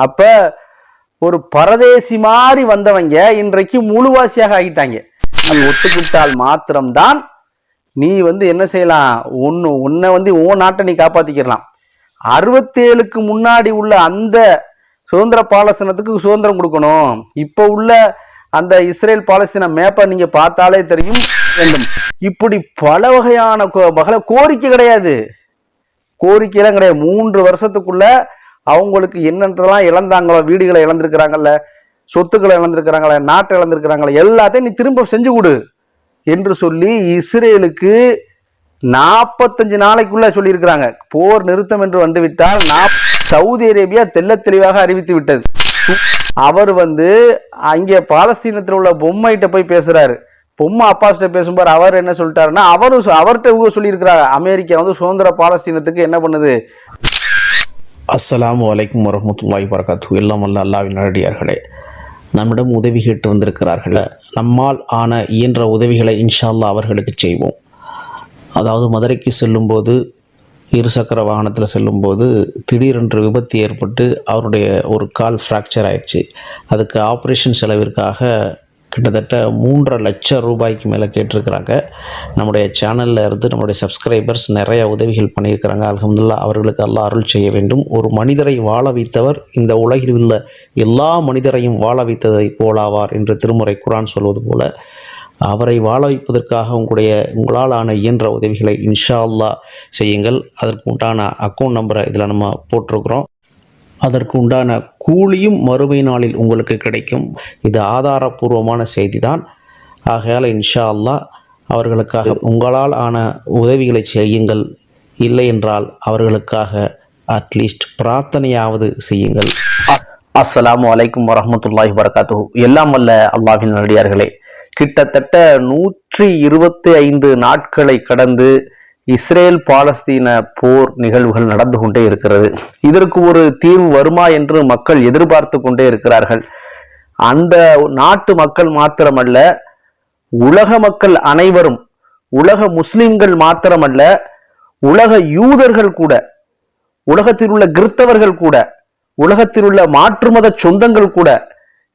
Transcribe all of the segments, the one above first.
அப்ப ஒரு பரதேசி மாதிரி வந்தவங்க இன்றைக்கு முழுவாசியாக ஆகிட்டாங்க. நீ ஒத்துக்கிட்டால் மாத்திரம்தான் நீ வந்து என்ன செய்யலாம்? ஒன்று உன்னை வந்து உன் நாட்டை நீ காப்பாத்திக்கிறலாம் அறுபத்தேழுக்கு முன்னாடி உள்ள அந்த சுதந்திர பாலஸ்தீனத்துக்கு சுதந்திரம் கொடுக்கணும். இப்போ உள்ள அந்த இஸ்ரேல் பாலஸ்தீன மேப்பை நீங்க பார்த்தாலே தெரியும் வேண்டும். இப்படி பல வகையான கோ- வகை கோரிக்கை கிடையாது. கோரிக்கையெல்லாம் கிடையாது. மூன்று வருஷத்துக்குள்ள அவங்களுக்கு என்னென்றதெல்லாம் இழந்தாங்களோ வீடுகளை இழந்திருக்கிறாங்கல்ல சொத்துக்களை இழந்திருக்கிறாங்களே நாட்டை இழந்திருக்கிறாங்களே எல்லாத்தையும் நீ திரும்ப செஞ்சு கொடு என்று சொல்லி இஸ்ரேலுக்கு நாற்பத்தஞ்சு நாளைக்குள்ள சொல்லியிருக்கிறாங்க. போர் நிறுத்தம் என்று வந்துவிட்டால் சவுதி அரேபியா தெல்ல தெளிவாக அறிவித்து விட்டது. அவர் வந்து அங்கே பாலஸ்தீனத்தில் உள்ள பொம்மைகிட்ட போய் பேசுறாரு. பொம்மை அப்பாஸ்கிட்ட பேசும்பார் அவர் என்ன சொல்லிட்டாருன்னா அவரும் சொ- அவர்கிட்ட இவங்க அமெரிக்கா வந்து சுதந்திர பாலஸ்தீனத்துக்கு என்ன பண்ணுது? அஸ்லாம் வலைக்கம் வரமத்துல்லாய் வரகாத்து எல்லாம் வல்ல அல்லாவின் நடிகார்களே நம்மிடம் உதவி கேட்டு வந்திருக்கிறார்கள் நம்மால் ஆன இயன்ற உதவிகளை இன்ஷால்லா அவர்களுக்கு செய்வோம். அதாவது மதுரைக்கு செல்லும்போது இருசக்கர வாகனத்தில் செல்லும்போது திடீரென்று விபத்து ஏற்பட்டு அவருடைய ஒரு கால் ஃப்ராக்சர் ஆயிடுச்சு. அதுக்கு ஆப்ரேஷன் செலவிற்காக கிட்டத்தட்ட மூன்றரை லட்சம் ரூபாய்க்கு மேலே கேட்டிருக்கிறாங்க. நம்முடைய சேனலில் இருந்து நம்முடைய சப்ஸ்கிரைபர்ஸ் நிறைய உதவிகள் பண்ணியிருக்கிறாங்க. அலமதுல்லா அவர்களுக்கு எல்லாம் அருள் செய்ய வேண்டும். ஒரு மனிதரை வாழ வைத்தவர் இந்த உலகில் உள்ள எல்லா மனிதரையும் வாழ வைத்ததை போலாவார் என்று திருமுறை குரான் சொல்வது போல அவரை வாழ வைப்பதற்காக உங்களுடைய உங்களால் ஆன இயன்ற உதவிகளை இன்ஷா அல்லா செய்யுங்கள். அதற்கு உண்டான அக்கௌண்ட் நம்பரை இதில் நம்ம போட்டிருக்கிறோம். அதற்கு உண்டான கூலியும் மறுமை நாளில் உங்களுக்கு கிடைக்கும். இது ஆதாரபூர்வமான செய்தி தான் ஆகையால் இன்ஷா அல்லாஹ் அவர்களுக்காக உங்களால் ஆன உதவிகளை செய்யுங்கள். இல்லை என்றால் அவர்களுக்காக அட்லீஸ்ட் பிரார்த்தனையாவது செய்யுங்கள். அஸ்லாம் வலைக்கும் வரமத்துல்லாஹி வரகாத்து எல்லாம் வல்ல அல்லாஹின் நடிகார்களே கிட்டத்தட்ட நூற்றி இருபத்தி ஐந்து நாட்களை கடந்து இஸ்ரேல் பாலஸ்தீன போர் நிகழ்வுகள் நடந்து கொண்டே இருக்கிறது. இதற்கு ஒரு தீர்வு வருமா என்று மக்கள் எதிர்பார்த்து கொண்டே இருக்கிறார்கள். அந்த நாட்டு மக்கள் மாத்திரமல்ல உலக மக்கள் அனைவரும் உலக முஸ்லிம்கள் மாத்திரமல்ல உலக யூதர்கள் கூட உலகத்தில் உள்ள கிறிஸ்தவர்கள் கூட உலகத்தில் உள்ள மாற்று மத சொந்தங்கள் கூட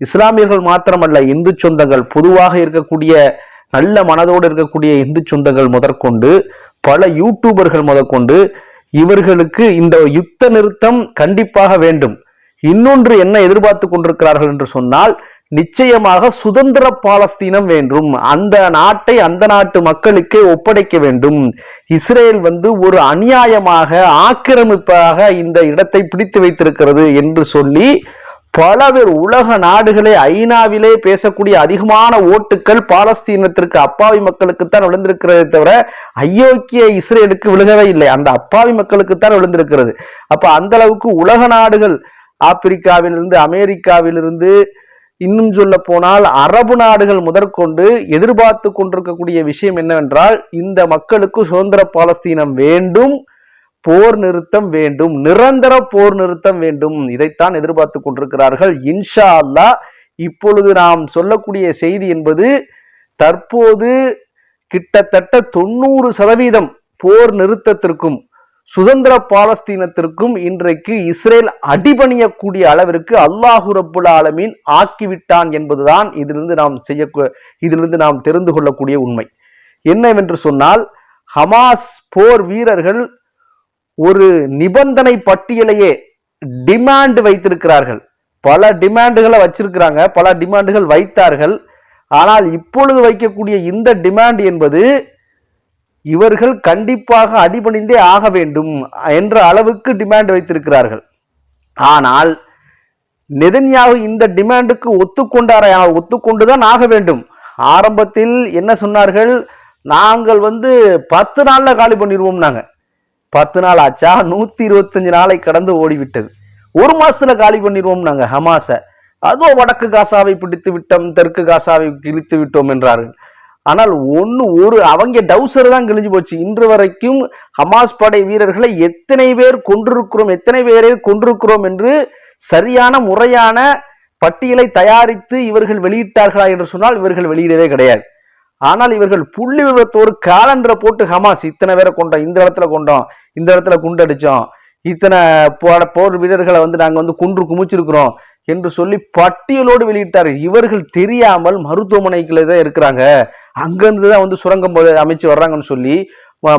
இஸ்லாமியர்கள் மாத்திரமல்ல இந்து சொந்தங்கள் பொதுவாக இருக்கக்கூடிய நல்ல மனதோடு இருக்கக்கூடிய இந்து சொந்தங்கள் முதற்கொண்டு பல யூடியூபர்கள் முதற்கொண்டு இவர்களுக்கு இந்த யுத்த நிறுத்தம் கண்டிப்பாக வேண்டும். இன்னொன்று என்ன எதிர்பார்த்து கொண்டிருக்கிறார்கள் என்று சொன்னால் நிச்சயமாக சுதந்திர பாலஸ்தீனம் வேண்டும். அந்த நாட்டை அந்த நாட்டு மக்களுக்கே ஒப்படைக்க வேண்டும். இஸ்ரேல் வந்து ஒரு அநியாயமாக ஆக்கிரமிப்பாக இந்த இடத்தை பிடித்து வைத்திருக்கிறது என்று சொல்லி பல பேர் உலக நாடுகளே ஐநாவிலே பேசக்கூடிய அதிகமான ஓட்டுக்கள் பாலஸ்தீனத்திற்கு அப்பாவி மக்களுக்கு தான் விழுந்திருக்கிறதே தவிர அயோக்கிய இஸ்ரேலுக்கு விழுகவே இல்லை. அந்த அப்பாவி மக்களுக்கு தான் விழுந்திருக்கிறது. அப்ப அந்த அளவுக்கு உலக நாடுகள் ஆப்பிரிக்காவிலிருந்து அமெரிக்காவிலிருந்து இன்னும் சொல்ல போனால் அரபு நாடுகள் முதற்கொண்டு எதிர்பார்த்து கொண்டிருக்கக்கூடிய விஷயம் என்னவென்றால் இந்த மக்களுக்கு சுதந்திர பாலஸ்தீனம் வேண்டும். போர் நிறுத்தம் வேண்டும் நிரந்தர போர் நிறுத்தம் வேண்டும். இதைத்தான் எதிர்பார்த்து கொண்டிருக்கிறார்கள். இன்ஷா அல்லாஹ் இப்பொழுது நாம் சொல்லக்கூடிய செய்தி என்பது தற்போது கிட்டத்தட்ட தொண்ணூறு சதவீதம் போர் நிறுத்தத்திற்கும் சுதந்திர பாலஸ்தீனத்திற்கும் இன்றைக்கு இஸ்ரேல் அடிபணியக்கூடிய அளவிற்கு அல்லாஹு ரப்புல் ஆலமீன் ஆக்கிவிட்டான் என்பதுதான் இதிலிருந்து நாம் செய்ய இதிலிருந்து நாம் தெரிந்து கொள்ளக்கூடிய உண்மை. என்னவென்று சொன்னால் ஹமாஸ் போர் வீரர்கள் ஒரு நிபந்தனை பட்டியலையே டிமாண்ட் வைத்திருக்கிறார்கள். பல டிமாண்டுகளை வச்சிருக்கிறாங்க பல டிமாண்டுகள் வைத்தார்கள். ஆனால் இப்பொழுது வைக்கக்கூடிய இந்த டிமாண்ட் என்பது இவர்கள் கண்டிப்பாக அடிபணிந்தே ஆக வேண்டும் என்ற அளவுக்கு டிமாண்ட் வைத்திருக்கிறார்கள். ஆனால் நெதன்யாக இந்த டிமாண்டுக்கு ஒத்துக்கொண்டாரா? ஒத்துக்கொண்டுதான் ஆக வேண்டும். ஆரம்பத்தில் என்ன சொன்னார்கள்? நாங்கள் வந்து பத்து நாளில் காலி பண்ணிடுவோம் நாங்கள் பத்து நாள் ஆச்சா? நூத்தி இருபத்தஞ்சு நாளை கடந்து ஓடிவிட்டது. ஒரு மாசத்துல காலி பண்ணிடுவோம் நாங்க ஹமாஸை. அதோ வடக்கு காசாவை பிடித்து விட்டோம் தெற்கு காசாவை கிழித்து விட்டோம் என்றார்கள். ஆனால் ஒன்று ஒரு அவங்க டவுசர் தான் கிழிஞ்சு போச்சு. இன்று வரைக்கும் ஹமாஸ் படை வீரர்களை எத்தனை பேர் கொண்டிருக்கிறோம் எத்தனை பேரை கொண்டிருக்கிறோம் என்று சரியான முறையான பட்டியலை தயாரித்து இவர்கள் வெளியிட்டார்களா என்று சொன்னால் இவர்கள் வெளியிடவே கிடையாது. ஆனால் இவர்கள் புள்ளி விவரத்தோடு காலண்டரை போட்டு ஹமாஸ் இத்தனை பேரை கொண்டோம் இந்த இடத்துல கொண்டோம் இந்த இடத்துல குண்டடிச்சோம். இத்தனை போட போர் வீரர்களை வந்து நாங்கள் வந்து குன்று குமிச்சிருக்கிறோம் என்று சொல்லி பட்டியலோடு வெளியிட்டார். இவர்கள் தெரியாமல் மருத்துவமனைக்குள்ள தான் இருக்கிறாங்க. அங்கேருந்து தான் வந்து சுரங்கம் அமைச்சு வர்றாங்கன்னு சொல்லி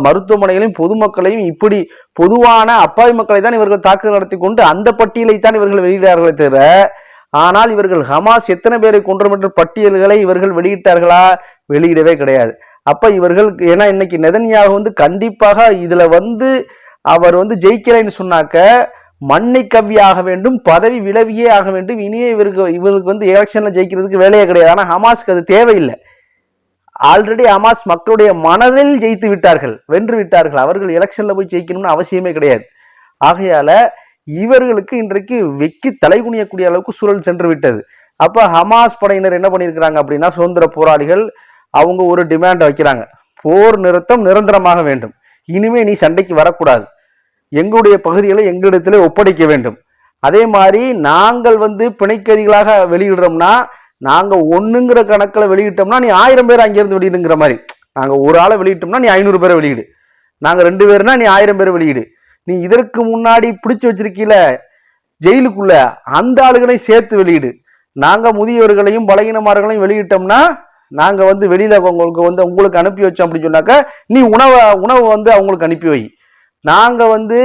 மருத்துவமனைகளையும் பொதுமக்களையும் இப்படி பொதுவான அப்பாவி மக்களை தான் இவர்கள் தாக்குதல் நடத்தி கொண்டு அந்த பட்டியலை தான் இவர்கள் வெளியிடார்களே தவிர ஆனால் இவர்கள் ஹமாஸ் எத்தனை பேரை கொன்றோம் என்ற பட்டியல்களை இவர்கள் வெளியிட்டார்களா? வெளியிடவே கிடையாது. அப்போ இவர்கள் ஏன்னா இன்னைக்கு நெதன்யாக வந்து கண்டிப்பாக இதில் வந்து அவர் வந்து ஜெயிக்கிறேன்னு சொன்னாக்க மண்ணை கவ்வி ஆக வேண்டும் பதவி விலவியே ஆக வேண்டும். இனியே இவருக்கு இவருக்கு வந்து எலெக்ஷனில் ஜெயிக்கிறதுக்கு வேலையே கிடையாது. ஆனால் ஹமாஸ்க்கு அது தேவையில்லை. ஆல்ரெடி ஹமாஸ் மக்களுடைய மனதில் ஜெயித்து விட்டார்கள் வென்று விட்டார்கள். அவர்கள் எலெக்ஷனில் போய் ஜெயிக்கணும்னு அவசியமே கிடையாது. ஆகையால் இவர்களுக்கு இன்றைக்கு வெக்கி தலை குனியக்கூடிய அளவுக்கு சூழல் சென்று விட்டது. அப்போ ஹமாஸ் படையினர் என்ன பண்ணியிருக்கிறாங்க அப்படின்னா சுதந்திர போராளிகள் அவங்க ஒரு டிமாண்ட் வைக்கிறாங்க. போர் நிறுத்தம் நிரந்தரமாக வேண்டும். இனிமே நீ சண்டைக்கு வரக்கூடாது. எங்களுடைய பகுதிகளை எங்களிடத்திலே ஒப்படைக்க வேண்டும். அதே மாதிரி நாங்கள் வந்து பிணைக்கதிகளாக வெளியிடுறோம்னா நாங்கள் ஒன்றுங்கிற கணக்கில் வெளியிட்டோம்னா நீ ஆயிரம் பேர் அங்கேருந்து வெளியிடுங்கிற மாதிரி. நாங்கள் ஒரு ஆளை வெளியிட்டோம்னா நீ ஐநூறு பேரை வெளியிடு. நாங்கள் ரெண்டு பேர்னா நீ ஆயிரம் பேர் வெளியிடு. நீ இதற்கு முன்னாடி பிடிச்சு வச்சிருக்கீல ஜெயிலுக்குள்ள அந்த ஆளுகளையும் சேர்த்து வெளியிடு. நாங்க முதியவர்களையும் பலகீனமார்களையும் வெளியிட்டோம்னா நாங்க வந்து வெளியில உங்களுக்கு வந்து உங்களுக்கு அனுப்பி வச்சோம் அப்படின்னு சொன்னாக்க நீ உணவை உணவு வந்து அவங்களுக்கு அனுப்பி வை. நாங்க வந்து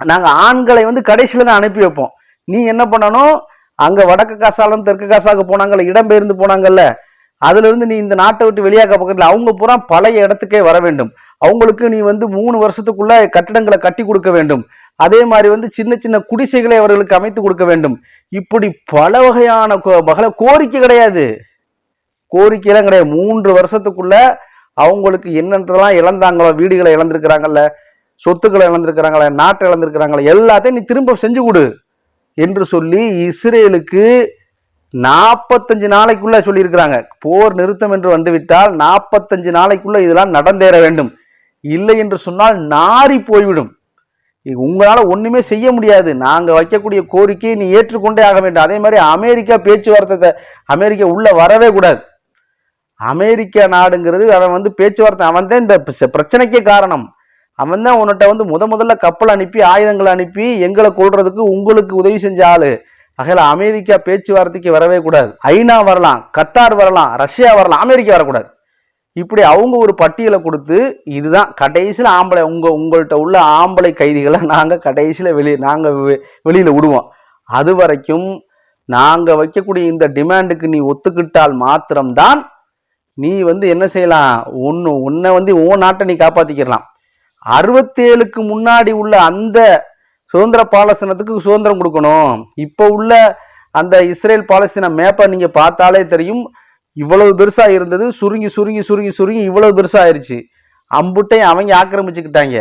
நாங்க ஆண்களை வந்து கடைசியில தான் அனுப்பி வைப்போம். நீ என்ன பண்ணணும்? அங்க வடக்கு காசாலும் தெற்கு காசாக போனாங்கல்ல இடம்பெயர்ந்து போனாங்கல்ல அதுல இருந்து நீ இந்த நாட்டை விட்டு வெளியாக்க பக்கத்துல அவங்க பூரா பழைய இடத்துக்கே வர வேண்டும். அவங்களுக்கு நீ வந்து மூணு வருஷத்துக்குள்ள கட்டிடங்களை கட்டி கொடுக்க வேண்டும். அதே மாதிரி வந்து சின்ன சின்ன குடிசைகளை அவர்களுக்கு அமைத்து கொடுக்க வேண்டும். இப்படி பல வகையான கோ- கோரிக்கை கிடையாது. கோரிக்கையெல்லாம் கிடையாது. மூன்று வருஷத்துக்குள்ள அவங்களுக்கு என்னன்றதெல்லாம் இழந்தாங்களோ வீடுகளை இழந்திருக்கிறாங்கல்ல சொத்துக்களை இழந்திருக்கிறாங்களே நாட்டை இழந்திருக்கிறாங்களே எல்லாத்தையும் நீ திரும்ப செஞ்சு கொடு என்று சொல்லி இஸ்ரேலுக்கு நாற்பத்தஞ்சு நாளைக்குள்ள சொல்லியிருக்கிறாங்க. போர் நிறுத்தம் என்று வந்துவிட்டால் நாற்பத்தஞ்சு நாளைக்குள்ள இதெல்லாம் நடந்தேற வேண்டும். இல்லை என்று சொன்னால் நாறி போய்விடும். உங்களால் ஒன்றுமே செய்ய முடியாது. நாங்கள் வைக்கக்கூடிய கோரிக்கையை நீ ஏற்றுக்கொண்டே ஆக வேண்டும். அதே மாதிரி அமெரிக்கா பேச்சுவார்த்தை அமெரிக்கா உள்ளே வரவே கூடாது. அமெரிக்கா நாடுங்கிறது அவன் வந்து பேச்சுவார்த்தை அவன் தான் இந்த பிரச்சனைக்கே காரணம். அவன் தான் உன்கிட்ட வந்து முத முதல்ல கப்பல் அனுப்பி ஆயுதங்களை அனுப்பி எங்களை கொள்றதுக்கு உங்களுக்கு உதவி செஞ்ச ஆளு. அகையில் அமெரிக்கா பேச்சுவார்த்தைக்கு வரவே கூடாது. ஐநா வரலாம் கத்தார் வரலாம் ரஷ்யா வரலாம் அமெரிக்கா வரக்கூடாது. இப்படி அவங்க ஒரு பட்டியலை கொடுத்து இதுதான் கடைசியில் ஆம்பளை உங்கள் உங்கள்கிட்ட உள்ள ஆம்பளை கைதிகளை நாங்கள் கடைசியில் வெளியே நாங்கள் வெ- விடுவோம். அது வரைக்கும் நாங்கள் வைக்கக்கூடிய இந்த டிமாண்டுக்கு நீ ஒத்துக்கிட்டால் மாத்திரம்தான் நீ வந்து என்ன செய்யலாம்? ஒன்று உன்னை வந்து உன் நாட்டை நீ காப்பாத்திக்கிறலாம் அறுபத்தேழுக்கு முன்னாடி உள்ள அந்த சுதந்திர பாலஸ்தீனத்துக்கு சுதந்திரம் கொடுக்கணும். இப்போ உள்ள அந்த இஸ்ரேல் பாலஸ்தீன மேப்பை நீங்கள் பார்த்தாலே தெரியும். இவ்வளவு பெருசா இருந்தது சுருங்கி சுருங்கி சுருங்கி சுருங்கி இவ்வளவு பெருசா ஆயிடுச்சு அம்புட்டையும் அவங்க ஆக்கிரமிச்சுக்கிட்டாங்க.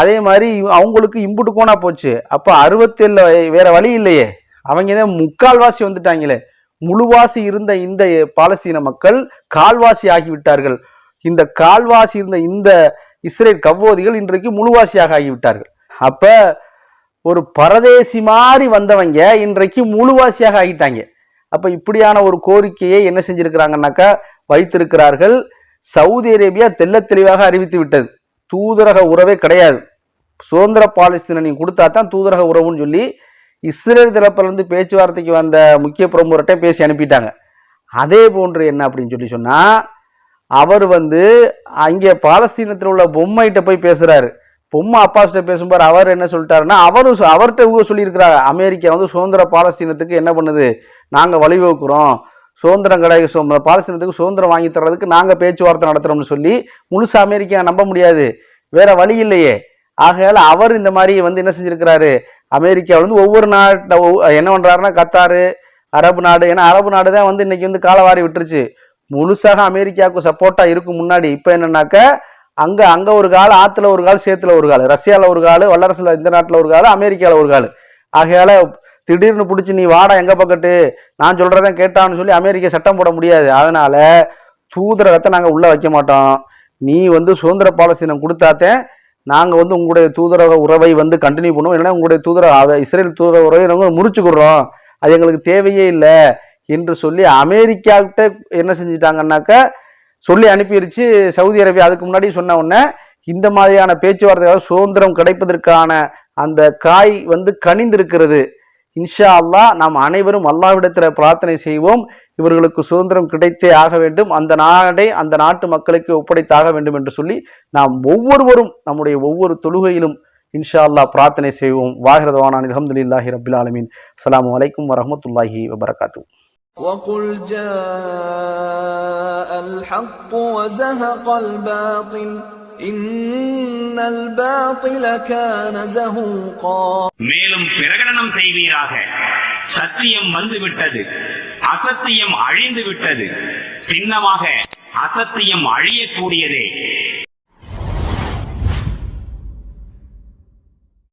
அதே மாதிரி அவங்களுக்கு இம்புட்டு கோணா போச்சு. அப்போ அறுபத்தேழுல வேற வழி இல்லையே. அவங்க தான் முக்கால்வாசி வந்துட்டாங்களே. முழுவாசி இருந்த இந்த பாலஸ்தீன மக்கள் கால்வாசி ஆகிவிட்டார்கள். இந்த கால்வாசி இருந்த இந்த இஸ்ரேல் கவ்வோதிகள் இன்றைக்கு முழுவாசியாக ஆகிவிட்டார்கள். அப்போ ஒரு பரதேசி மாதிரி வந்தவங்க இன்றைக்கு முழுவாசியாக ஆகிட்டாங்க. அப்போ இப்படியான ஒரு கோரிக்கையை என்ன செஞ்சிருக்கிறாங்கன்னாக்கா வைத்திருக்கிறார்கள். சவுதி அரேபியா தெள்ளத் தெளிவாக அறிவித்து விட்டது. தூதரக உறவே கிடையாது. சுதந்திர பாலஸ்தீன நீ கொடுத்தா தான் தூதரக உறவுன்னு சொல்லி இஸ்ரேல் தரப்பிலிருந்து பேச்சுவார்த்தைக்கு வந்த முக்கிய பிரமுகர்கிட்ட பேசி அனுப்பிட்டாங்க. அதே போன்று என்ன அப்படின்னு சொல்லி சொன்னால் அவர் வந்து அங்கே பாலஸ்தீனத்தில் உள்ள பொம்மைகிட்ட போய் பேசுகிறாரு பொம்மை அப்பாஸ்கிட்ட பேசும்போது அவர் என்ன சொல்லிட்டாருன்னா அவரும் அவர்கிட்ட இவங்க சொல்லியிருக்கிறாங்க அமெரிக்கா வந்து சுதந்திர பாலஸ்தீனத்துக்கு என்ன பண்ணுது? நாங்கள் வழிவகுக்கிறோம். சுதந்திரம் கிடையாது சு- பாலஸ்தீனத்துக்கு சுதந்திரம் வாங்கி தர்றதுக்கு நாங்கள் பேச்சுவார்த்தை நடத்துகிறோம்னு சொல்லி முழுசு அமெரிக்கா நம்ப முடியாது. வேற வழி இல்லையே. ஆகையால் அவர் இந்த மாதிரி வந்து என்ன செஞ்சுருக்கிறாரு? அமெரிக்கா வந்து ஒவ்வொரு நாட்டை என்ன பண்ணுறாருன்னா கத்தாரு அரபு நாடு ஏன்னா அரபு நாடு தான் வந்து இன்னைக்கு வந்து காலவாரி விட்டுருச்சு. முழுசாக அமெரிக்காவுக்கு சப்போர்ட்டாக இருக்கும் முன்னாடி. இப்போ என்னன்னாக்க அங்கே அங்கே ஒரு கால் ஆற்றுல ஒரு கால் சேத்துல ஒரு கால் ரஷ்யாவில் ஒரு கால் வல்லரசில் இந்த நாட்டில் ஒரு கால் அமெரிக்காவில் ஒரு கால். ஆகையால் திடீர்னு பிடிச்சி நீ வாடா எங்கே பக்கத்து? நான் சொல்கிறதான் கேட்டான்னு சொல்லி அமெரிக்கா சட்டம் போட முடியாது. அதனால் தூதரகத்தை நாங்கள் உள்ளே வைக்க மாட்டோம். நீ வந்து சுதந்திர பாலஸ்தீனம் கொடுத்தாத்தே நாங்கள் வந்து உங்களுடைய தூதரக உறவை வந்து கண்டினியூ பண்ணுவோம். இல்லைன்னா உங்களுடைய தூதர அதை இஸ்ரேல் தூதரக உறவை நாங்கள் முறிச்சுக்கிறோம் அது எங்களுக்கு தேவையே இல்லை. என்று சொல்லி அமெரிக்காக்கிட்ட என்ன செஞ்சிட்டாங்கன்னாக்கா சொல்லி அனுப்பிடுச்சு சவுதி அரேபியா. அதுக்கு முன்னாடி சொன்ன உடனே இந்த மாதிரியான பேச்சுவார்த்தைகள் சுதந்திரம் கிடைப்பதற்கான அந்த காய் வந்து கனிந்திருக்கிறது. இன்ஷா அல்லாஹ் நாம் அனைவரும் அல்லாஹ்விடத்தில் பிரார்த்தனை செய்வோம். இவர்களுக்கு சுதந்திரம் கிடைத்தே ஆக வேண்டும். அந்த நாடை அந்த நாட்டு மக்களுக்கு ஒப்படைத்தாக வேண்டும் என்று சொல்லி நாம் ஒவ்வொருவரும் நம்முடைய ஒவ்வொரு தொழுகையிலும் இன்ஷா அல்லாஹ் பிரார்த்தனை செய்வோம். வாகிரதவானான் அலமதுல்லாஹி ரபில் ஆலமீன். அலாம் வலைக்கம் வரமத்துல்லாஹி வபரகாத்தூ وقل جاء الحق وزهق الباطل إن الباطل كان زهوقا மேலும் பிரகடனம் செய்வீராக சத்தியம் வந்துவிட்டது அசத்தியம் அழிந்து விட்டது சின்னமாக அசத்தியம் அழியக்கூடியதே